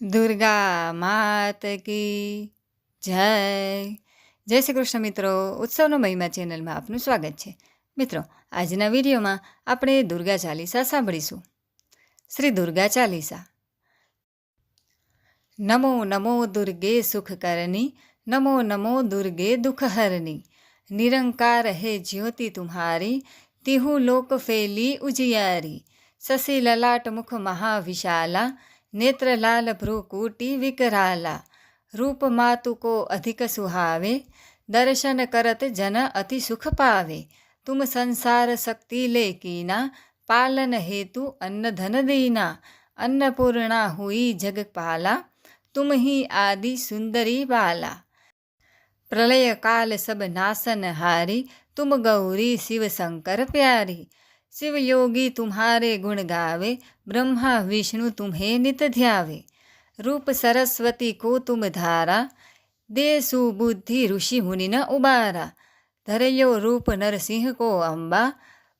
દુર્ગા માત કી જય. જય શ્રી કૃષ્ણ મિત્રો, ઉત્સવનો મહિમા ચેનલમાં આપનું સ્વાગત છે. મિત્રો, આજના વિડીયોમાં આપણે દુર્ગા ચાલીસા સાંભળીશું. શ્રી દુર્ગા ચાલીસા. નમો નમો દુર્ગે સુખકરની, નમો નમો દુર્ગે દુઃખહરની. નિરંકાર હે જ્યોતિ તુમ્હારી, તિહુ લોક ફેલી ઉજિયારી. શશી લલાટ મુખ મહાવિશાલા નેત્રલાલ ભ્રુકુટી વિકરાલા રૂપ માતુકો અધિક સુહાવે, દર્શન કરત જન અતિ સુખ પાવે. તુમ સંસાર શક્તિ લેકીના પાલન હેતુ અન્ન ધન દીના. અન્નપૂર્ણા હુઈ જગપાલા તુમ હી આદિ સુંદરી બાલા પ્રલયકાલ સબ નાસન હારી, તુમ ગૌરી શિવ શંકર પ્યારી. गौरी शिव शंकर प्यारी शिव योगी तुम्हारे गुण गावे ब्रह्मा विष्णु तुम्हें नित ध्यावे रूप सरस्वती को तुम धारा दे सुबुद्धि ऋषि मुनि न उबारा धरयो रूप नरसिंह को अंबा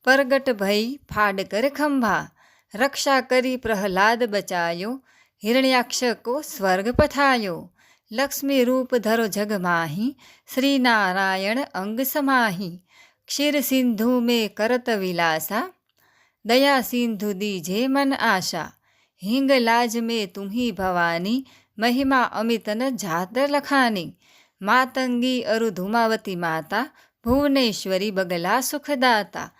प्रगट भई फाड़ कर खंभा रक्षा करी प्रहलाद बचायो हिरण्याक्ष को स्वर्ग पठायो लक्ष्मी रूप धरो जग माही श्री नारायण अंग ક્ષીરસિંધુ મે કરત વિલાસા, દયા સિંધુ દીજે મન આશા, હિંગ લાજ મે તુમ્હી ભવાની, મહિમા અમિતન જાત લખાની, માતંગી અરુ ધુમાવતી માતા, ભુવનેશ્વરી બગલા સુખદાતા,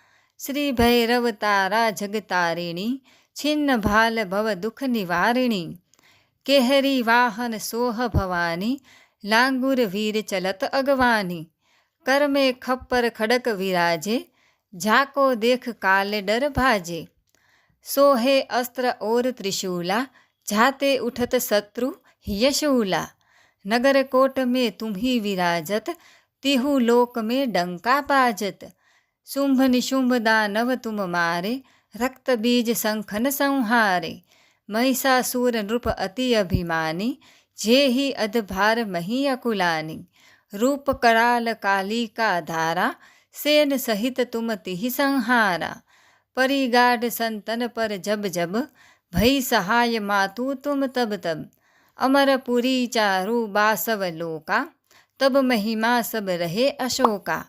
શ્રી ભૈરવ તારા જગતારિણી, છિન્ન ભાલ ભવ દુઃખ નિવારિણી, કેહરી વાહન સોહ ભવાની, લાંગુર વીર ચલત અગવાની कर में खप्पर खड़क विराजे, झाको देख काले डर भाजे। सोहे अस्त्र और त्रिशूला जाते उठत शत्रु यशूला। नगर कोट में तुम ही विराजत, तिहु लोक में डंका बाजत। शुंभ निशुंभ दानव तुम मारे, रक्त बीज संखन संहारे। महिषासुर नृप अति अभिमानी, जे ही अधभार मही अकुलानी। रूप कराल काली का धारा, सेन सहित तुम तिहि संहारा। परिगाढ़ संतन पर जब जब, भई सहाय मातु तुम तब तब। अमरपुरी चारु बासव लोका, तब महिमा सब रहे अशोका।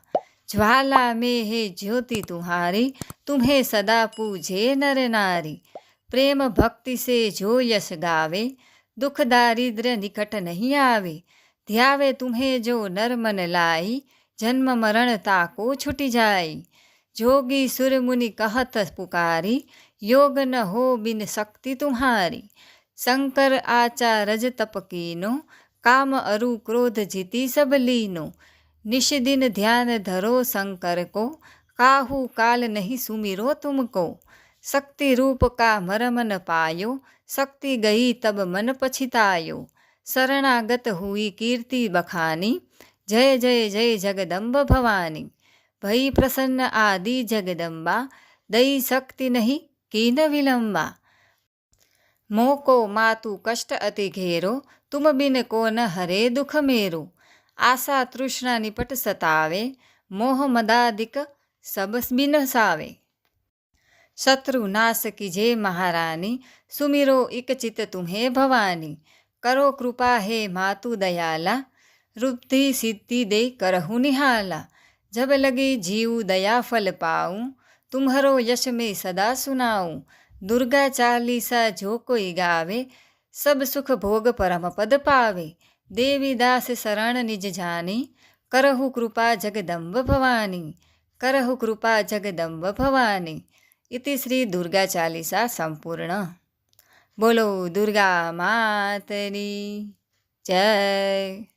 ज्वाला में है ज्योति तुम्हारी, तुम्हें सदा पूजे नर नारी। प्रेम भक्ति से जो यश गावे, दुख दारिद्र निकट नहीं आवे। ધ્યાવે તુમ્હે જો નર્મન लाई જન્મ મરણ તાકો છૂટી જાય. જોગી સુરમુનિ કહત પુકારી, યોગ ન હો બિન શક્તિ તુમ્હારી. શંકર આચા રજ તપકીનો, કામ અરુ ક્રોધ જીતી સબ લીનો. નિષદિન ધ્યાન ધરો શંકર કો, કાહુ કાલ નહીં સુમિરો તુમકો. શક્તિ રૂપ કા મરમન પાયો, શક્તિ ગઈ તબ મન પછિતાયો શરણાગત હુઈ કીર્તિ બખાની, જય જય જય જગદંબ ભવાની. ભઈ પ્રસન્ન આદિ જગદંબા, દઈ શક્તિ નહીં કીન વિલંબા. મોકો માતુ કષ્ટ અતિ ઘેરો, તુમ બિન કોન હરે દુખ મેરું. આશા તૃષ્ણા નિપટ સતાવે, મોહ મદાદિક સબ બિન સાવે. શત્રુ નાશ કીજે મહારાની, સુમિરો એક ચિત્ત તુમ્હે ભવાની. કરો કૃપા હે માતુ દયાલા વૃદ્ધિ સિદ્ધિ દે કરહુ નિહાલા જબ લગે જીવ દયા ફલ પાઉં તુમહરો યશ મેં સદા સુનાઉં દુર્ગા ચાલીસા જો કોઈ ગાવે સબ સુખ ભોગ પરમ પદ પાવે દેવીદાસ શરણ નિજ જાની કરહુ કૃપા જગદંબ ભવાની કરહુ કૃપા જગદંબ ભવાની ઇતિ શ્રી દુર્ગા ચાલીસા સંપૂર્ણ બોલો દુર્ગા માતની જય.